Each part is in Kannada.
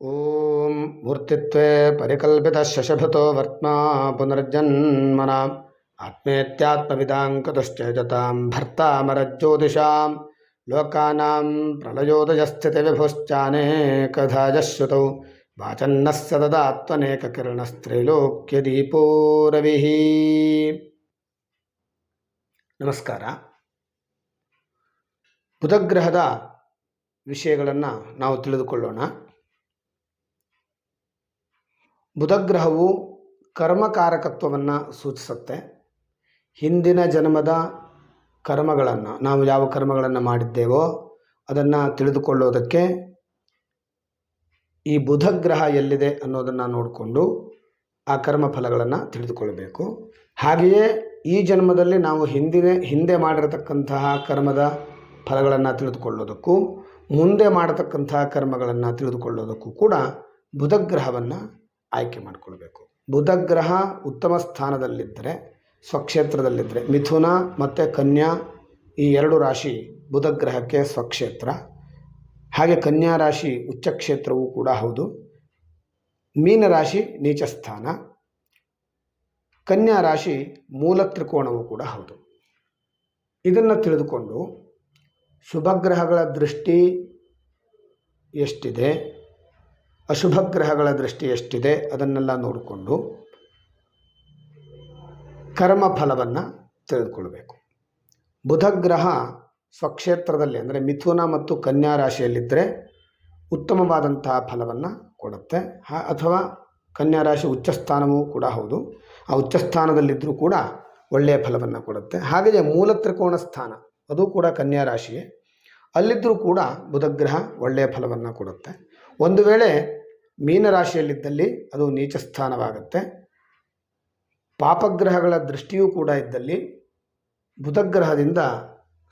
ॐ मूर्तित्वे परिकल्पितः शशभृतो वर्त्मा पुनर्जन्मना आत्मेत्यात्मविदां कुतश्चेजतां भर्तामरज्योतिषां लोकानां प्रलयोदयस्थितिविभुश्चानेकधा यः श्रुतौ वाचन्नः सददात्वनेककिरणस्त्रैलोक्यदीपो रविः ನಮಸ್ಕಾರ ಬುಧಗ್ರಹದ ವಿಷಯಗಳನ್ನು ನಾವು ತಿಳಿದುಕೊಳ್ಳೋಣ ಬುಧಗ್ರಹವು ಕರ್ಮಕಾರಕತ್ವವನ್ನು ಸೂಚಿಸುತ್ತೆ. ಹಿಂದಿನ ಜನ್ಮದ ಕರ್ಮಗಳನ್ನು, ನಾವು ಯಾವ ಕರ್ಮಗಳನ್ನು ಮಾಡಿದ್ದೇವೋ ಅದನ್ನು ತಿಳಿದುಕೊಳ್ಳೋದಕ್ಕೆ ಈ ಬುಧಗ್ರಹ ಎಲ್ಲಿದೆ ಅನ್ನೋದನ್ನು ನೋಡಿಕೊಂಡು ಆ ಕರ್ಮ ಫಲಗಳನ್ನು ತಿಳಿದುಕೊಳ್ಳಬೇಕು ಹಾಗೆಯೇ ಈ ಜನ್ಮದಲ್ಲಿ ನಾವು ಹಿಂದಿನ, ಹಿಂದೆ ಮಾಡಿರತಕ್ಕಂತಹ ಕರ್ಮದ ಫಲಗಳನ್ನು ತಿಳಿದುಕೊಳ್ಳೋದಕ್ಕೂ, ಮುಂದೆ ಮಾಡತಕ್ಕಂತಹ ಕರ್ಮಗಳನ್ನು ತಿಳಿದುಕೊಳ್ಳೋದಕ್ಕೂ ಕೂಡ ಬುಧಗ್ರಹವನ್ನು ಆಯ್ಕೆ ಮಾಡಿಕೊಳ್ಬೇಕು. ಬುಧಗ್ರಹ ಉತ್ತಮ ಸ್ಥಾನದಲ್ಲಿದ್ದರೆ, ಸ್ವಕ್ಷೇತ್ರದಲ್ಲಿದ್ದರೆ, ಮಿಥುನ ಮತ್ತು ಕನ್ಯಾ ಈ ಎರಡು ರಾಶಿ ಬುಧ ಗ್ರಹಕ್ಕೆ ಸ್ವಕ್ಷೇತ್ರ. ಹಾಗೆ ಕನ್ಯಾ ರಾಶಿ ಉಚ್ಚಕ್ಷೇತ್ರವೂ ಕೂಡ ಹೌದು. ಮೀನರಾಶಿ ನೀಚ ಸ್ಥಾನ. ಕನ್ಯಾ ರಾಶಿ ಮೂಲ ತ್ರಿಕೋಣವೂ ಕೂಡ ಹೌದು. ಇದನ್ನು ತಿಳಿದುಕೊಂಡು ಶುಭಗ್ರಹಗಳ ದೃಷ್ಟಿ ಎಷ್ಟಿದೆ? ಅಶುಭ ಗ್ರಹಗಳ ದೃಷ್ಟಿ ಎಷ್ಟಿದೆ ಅದನ್ನೆಲ್ಲ ನೋಡಿಕೊಂಡು ಕರ್ಮ ಫಲವನ್ನು ತಿಳಿದುಕೊಳ್ಬೇಕು. ಬುಧಗ್ರಹ ಸ್ವಕ್ಷೇತ್ರದಲ್ಲಿ ಅಂದರೆ ಮಿಥುನ ಮತ್ತು ಕನ್ಯಾ ರಾಶಿಯಲ್ಲಿದ್ದರೆ ಉತ್ತಮವಾದಂತಹ ಫಲವನ್ನು ಕೊಡುತ್ತೆ. ಅಥವಾ ಕನ್ಯಾ ರಾಶಿ ಉಚ್ಚಸ್ಥಾನವೂ ಕೂಡ ಹೌದು. ಆ ಉಚ್ಚಸ್ಥಾನದಲ್ಲಿದ್ದರೂ ಕೂಡ ಒಳ್ಳೆಯ ಫಲವನ್ನು ಕೊಡುತ್ತೆ. ಹಾಗೆಯೇ ಮೂಲ ತ್ರಿಕೋಣ ಸ್ಥಾನ, ಅದು ಕೂಡ ಕನ್ಯಾ ರಾಶಿಯೇ ಅಲ್ಲಿದ್ದರೂ ಕೂಡ ಬುಧಗ್ರಹ ಒಳ್ಳೆಯ ಫಲವನ್ನು ಕೊಡುತ್ತೆ. ಒಂದು ವೇಳೆ ಮೀನರಾಶಿಯಲ್ಲಿದ್ದಲ್ಲಿ ಅದು ನೀಚ ಸ್ಥಾನವಾಗುತ್ತೆ ಪಾಪಗ್ರಹಗಳ ದೃಷ್ಟಿಯೂ ಕೂಡ ಇದ್ದಲ್ಲಿ ಬುಧಗ್ರಹದಿಂದ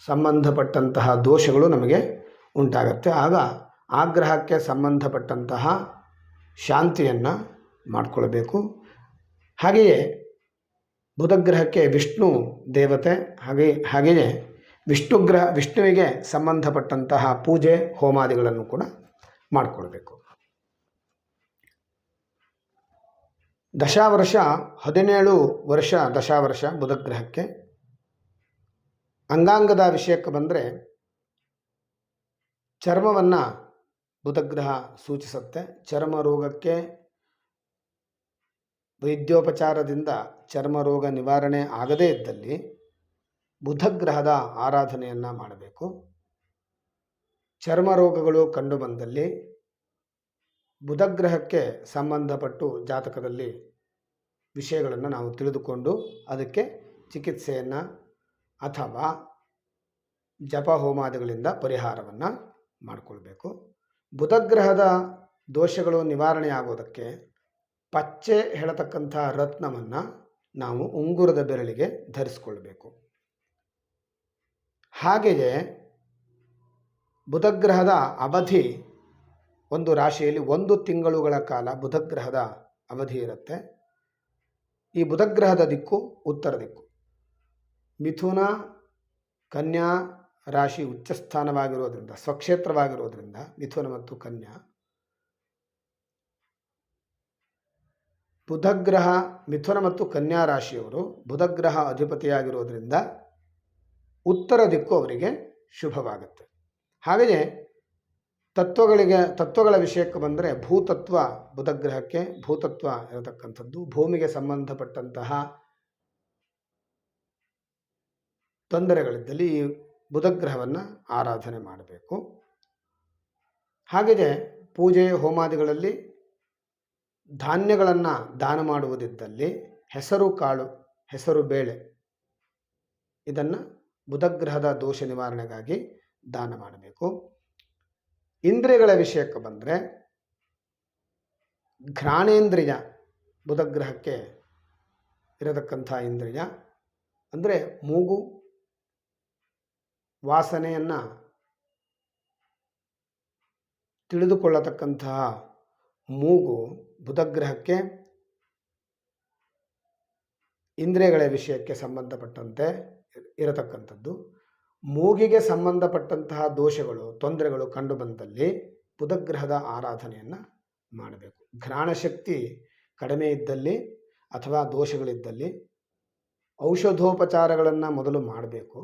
ಸಂಬಂಧಪಟ್ಟಂತಹ ದೋಷಗಳು ನಮಗೆ ಉಂಟಾಗತ್ತೆ. ಆಗ ಆ ಗ್ರಹಕ್ಕೆ ಸಂಬಂಧಪಟ್ಟಂತಹ ಶಾಂತಿಯನ್ನು ಮಾಡಿಕೊಳ್ಬೇಕು. ಹಾಗೆಯೇ ಬುಧಗ್ರಹಕ್ಕೆ ವಿಷ್ಣು ದೇವತೆ, ಹಾಗೆ, ಹಾಗೆಯೇ ವಿಷ್ಣುಗ್ರಹ, ವಿಷ್ಣುವಿಗೆ ಸಂಬಂಧಪಟ್ಟಂತಹ ಪೂಜೆ, ಹೋಮಾದಿಗಳನ್ನು ಕೂಡ ಮಾಡಿಕೊಳ್ಬೇಕು. ದಶಾವರ್ಷ ಹದಿನೇಳು ವರ್ಷ ದಶಾವರ್ಷ ಬುಧಗ್ರಹಕ್ಕೆ ಅಂಗಾಂಗದ ವಿಷಯಕ್ಕೆ ಬಂದರೆ ಚರ್ಮವನ್ನು ಬುಧಗ್ರಹ ಸೂಚಿಸುತ್ತೆ. ಚರ್ಮ ರೋಗಕ್ಕೆ ವೈದ್ಯೋಪಚಾರದಿಂದ ಚರ್ಮ ರೋಗ ನಿವಾರಣೆ ಆಗದೇ ಇದ್ದಲ್ಲಿ ಬುಧಗ್ರಹದ ಆರಾಧನೆಯನ್ನು ಮಾಡಬೇಕು. ಚರ್ಮ ರೋಗಗಳು ಕಂಡುಬಂದಲ್ಲಿ ಬುಧಗ್ರಹಕ್ಕೆ ಸಂಬಂಧಪಟ್ಟು ಜಾತಕದಲ್ಲಿ ವಿಷಯಗಳನ್ನು ನಾವು ತಿಳಿದುಕೊಂಡು ಅದಕ್ಕೆ ಚಿಕಿತ್ಸೆಯನ್ನು ಅಥವಾ ಜಪ ಹೋಮಾದಿಗಳಿಂದ ಪರಿಹಾರವನ್ನು ಮಾಡಿಕೊಳ್ಬೇಕು. ಬುಧಗ್ರಹದ ದೋಷಗಳು ನಿವಾರಣೆ ಆಗೋದಕ್ಕೆ ಪಚ್ಚೆ ಹೇಳತಕ್ಕಂಥ ರತ್ನವನ್ನು ನಾವು ಉಂಗುರದ ಬೆರಳಿಗೆ ಧರಿಸ್ಕೊಳ್ಬೇಕು. ಹಾಗೆಯೇ ಬುಧಗ್ರಹದ ಅವಧಿ ಒಂದು ರಾಶಿಯಲ್ಲಿ ಒಂದು ತಿಂಗಳುಗಳ ಕಾಲ ಬುಧಗ್ರಹದ ಅವಧಿ ಇರುತ್ತೆ. ಈ ಬುಧಗ್ರಹದ ದಿಕ್ಕು ಉತ್ತರ ದಿಕ್ಕು. ಮಿಥುನ, ಕನ್ಯಾ ರಾಶಿ ಉಚ್ಚಸ್ಥಾನವಾಗಿರೋದ್ರಿಂದ, ಸ್ವಕ್ಷೇತ್ರವಾಗಿರೋದ್ರಿಂದ ಮಿಥುನ ಮತ್ತು ಕನ್ಯಾ ಬುಧಗ್ರಹ, ಮಿಥುನ ಮತ್ತು ಕನ್ಯಾ ರಾಶಿಯವರು ಬುಧಗ್ರಹ ಅಧಿಪತಿಯಾಗಿರೋದ್ರಿಂದ ಉತ್ತರ ದಿಕ್ಕು ಅವರಿಗೆ ಶುಭವಾಗುತ್ತೆ. ಹಾಗೆಯೇ ತತ್ವಗಳಿಗೆ, ತತ್ವಗಳ ವಿಷಯಕ್ಕೆ ಬಂದರೆ ಭೂತತ್ವ ಬುಧಗ್ರಹಕ್ಕೆ ಭೂತತ್ವ ಇರತಕ್ಕಂಥದ್ದು. ಭೂಮಿಗೆ ಸಂಬಂಧಪಟ್ಟಂತಹ ತೊಂದರೆಗಳಿದ್ದಲ್ಲಿ ಈ ಬುಧಗ್ರಹವನ್ನು ಆರಾಧನೆ ಮಾಡಬೇಕು. ಹಾಗೆಯೇ ಪೂಜೆ, ಹೋಮಾದಿಗಳಲ್ಲಿ ಧಾನ್ಯಗಳನ್ನು ದಾನ ಮಾಡುವುದಿದ್ದಲ್ಲಿ ಹೆಸರು ಕಾಳು, ಹೆಸರು ಬೇಳೆ ಇದನ್ನು ಬುಧಗ್ರಹದ ದೋಷ ನಿವಾರಣೆಗಾಗಿ ದಾನ ಮಾಡಬೇಕು. ಇಂದ್ರಿಯಗಳ ವಿಷಯಕ್ಕೆ ಬಂದರೆ ಘ್ರಾಣೇಂದ್ರಿಯ ಬುಧಗ್ರಹಕ್ಕೆ ಇರತಕ್ಕಂಥ ಇಂದ್ರಿಯ ಅಂದರೆ ಮೂಗು, ವಾಸನೆಯನ್ನು ತಿಳಿದುಕೊಳ್ಳತಕ್ಕಂತಹ ಮೂಗು ಬುಧಗ್ರಹಕ್ಕೆ ಇಂದ್ರಿಯಗಳ ವಿಷಯಕ್ಕೆ ಸಂಬಂಧಪಟ್ಟಂತೆ ಇರತಕ್ಕಂಥದ್ದು. ಮೂಗಿಗೆ ಸಂಬಂಧಪಟ್ಟಂತಹ ದೋಷಗಳು, ತೊಂದರೆಗಳು ಕಂಡುಬಂದಲ್ಲಿ ಬುಧಗ್ರಹದ ಆರಾಧನೆಯನ್ನು ಮಾಡಬೇಕು. ಘ್ರಾಣಶಕ್ತಿ ಕಡಿಮೆ ಇದ್ದಲ್ಲಿ ಅಥವಾ ದೋಷಗಳಿದ್ದಲ್ಲಿ ಔಷಧೋಪಚಾರಗಳನ್ನು ಮೊದಲು ಮಾಡಬೇಕು.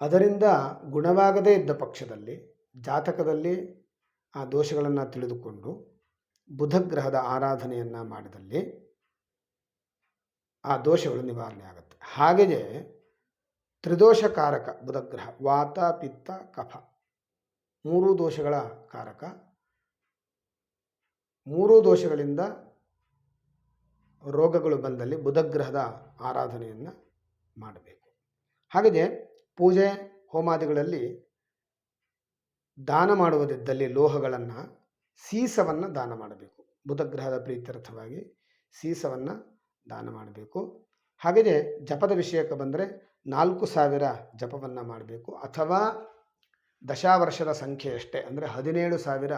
ಅದರಿಂದ ಗುಣವಾಗದೇ ಇದ್ದ ಪಕ್ಷದಲ್ಲಿ, ಜಾತಕದಲ್ಲಿ ಆ ದೋಷಗಳನ್ನು ತಿಳಿದುಕೊಂಡು ಬುಧಗ್ರಹದ ಆರಾಧನೆಯನ್ನು ಮಾಡಿದಲ್ಲಿ ಆ ದೋಷಗಳು ನಿವಾರಣೆ ಆಗುತ್ತೆ. ಹಾಗೆಯೇ ತ್ರಿದೋಷಕಾರಕ ಬುಧಗ್ರಹ, ವಾತ, ಪಿತ್ತ, ಕಫ. ಮೂರು ದೋಷಗಳ ಕಾರಕ. ಮೂರು ದೋಷಗಳಿಂದ ರೋಗಗಳು ಬಂದಲ್ಲಿ ಬುಧಗ್ರಹದ ಆರಾಧನೆಯನ್ನು ಮಾಡಬೇಕು. ಹಾಗೆಯೇ ಪೂಜೆ ಹೋಮಾದಿಗಳಲ್ಲಿ ದಾನ ಮಾಡುವುದಿದ್ದಲ್ಲಿ ಲೋಹಗಳನ್ನು, ಸೀಸವನ್ನು ದಾನ ಮಾಡಬೇಕು. ಬುಧಗ್ರಹದ ಪ್ರೀತ್ಯರ್ಥವಾಗಿ ಸೀಸವನ್ನು ದಾನ ಮಾಡಬೇಕು. ಹಾಗೆಯೇ ಜಪದ ವಿಷಯಕ್ಕೆ ಬಂದರೆ ನಾಲ್ಕು ಸಾವಿರ ಜಪವನ್ನು ಮಾಡಬೇಕು ಅಥವಾ ದಶಾವರ್ಷದ ಸಂಖ್ಯೆಯಷ್ಟೇ ಅಂದರೆ ಹದಿನೇಳು ಸಾವಿರ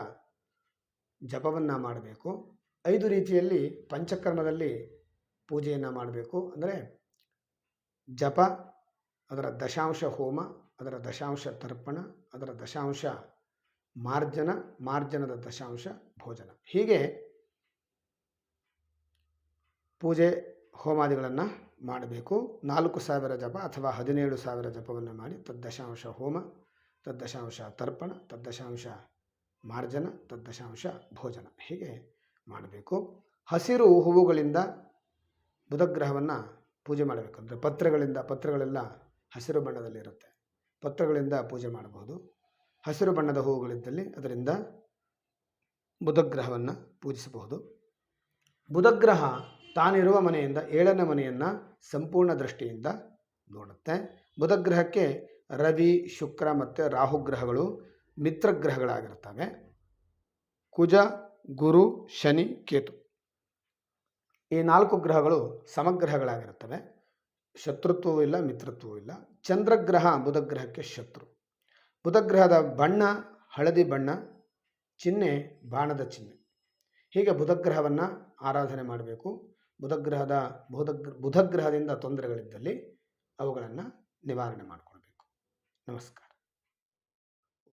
ಜಪವನ್ನು ಮಾಡಬೇಕು. ಐದು ರೀತಿಯಲ್ಲಿ ಪಂಚಕರ್ಮದಲ್ಲಿ ಪೂಜೆಯನ್ನು ಮಾಡಬೇಕು. ಅಂದರೆ ಜಪ, ಅದರ ದಶಾಂಶ ಹೋಮ, ಅದರ ದಶಾಂಶ ತರ್ಪಣ, ಅದರ ದಶಾಂಶ ಮಾರ್ಜನ, ಮಾರ್ಜನದ ದಶಾಂಶ ಭೋಜನ. ಹೀಗೆ ಪೂಜೆ ಹೋಮಾದಿಗಳನ್ನು ಮಾಡಬೇಕು. ನಾಲ್ಕು ಸಾವಿರ ಜಪ ಅಥವಾ ಹದಿನೇಳು ಸಾವಿರ ಜಪವನ್ನು ಮಾಡಿ, ತದ್ದಶಾಂಶ ಹೋಮ, ತದ್ದಶಾಂಶ ತರ್ಪಣ, ತದ್ದಶಾಂಶ ಮಾರ್ಜನ, ತದ್ದಶಾಂಶ ಭೋಜನ ಹೀಗೆ ಮಾಡಬೇಕು. ಹಸಿರು ಹೂವುಗಳಿಂದ ಬುಧಗ್ರಹವನ್ನು ಪೂಜೆ ಮಾಡಬೇಕು. ಅಂದರೆ ಪತ್ರಗಳಿಂದ, ಪತ್ರಗಳೆಲ್ಲ ಹಸಿರು ಬಣ್ಣದಲ್ಲಿರುತ್ತೆ ಪತ್ರಗಳಿಂದ ಪೂಜೆ ಮಾಡಬಹುದು. ಹಸಿರು ಬಣ್ಣದ ಹೂವುಗಳಿದ್ದಲ್ಲಿ ಅದರಿಂದ ಬುಧಗ್ರಹವನ್ನು ಪೂಜಿಸಬಹುದು. ಬುಧಗ್ರಹ ತಾನಿರುವ ಮನೆಯಿಂದ ಏಳನೇ ಮನೆಯನ್ನು ಸಂಪೂರ್ಣ ದೃಷ್ಟಿಯಿಂದ ನೋಡುತ್ತೆ. ಬುಧಗ್ರಹಕ್ಕೆ ರವಿ, ಶುಕ್ರ ಮತ್ತು ರಾಹುಗ್ರಹಗಳು ಮಿತ್ರಗ್ರಹಗಳಾಗಿರ್ತವೆ ಕುಜ, ಗುರು, ಶನಿ, ಕೇತು. ಈ ನಾಲ್ಕು ಗ್ರಹಗಳು ಸಮಗ್ರಹಗಳಾಗಿರುತ್ತವೆ. ಶತ್ರುತ್ವವೂ ಇಲ್ಲ, ಮಿತ್ರತ್ವವೂ ಇಲ್ಲ. ಚಂದ್ರಗ್ರಹ ಬುಧಗ್ರಹಕ್ಕೆ ಶತ್ರು. ಬುಧಗ್ರಹದ ಬಣ್ಣ ಹಳದಿ ಬಣ್ಣ, ಚಿಹ್ನೆ ಬಾಣದ ಚಿಹ್ನೆ. ಹೀಗೆ ಬುಧಗ್ರಹವನ್ನು ಆರಾಧನೆ ಮಾಡಬೇಕು. ಬುಧಗ್ರಹದ ಬುಧಗ್ರ ಬುಧಗ್ರಹದಿಂದ ತೊಂದರೆಗಳಿದ್ದಲ್ಲಿ ಅವುಗಳನ್ನು ನಿವಾರಣೆ ಮಾಡಿಕೊಳ್ಬೇಕು. ನಮಸ್ಕಾರ.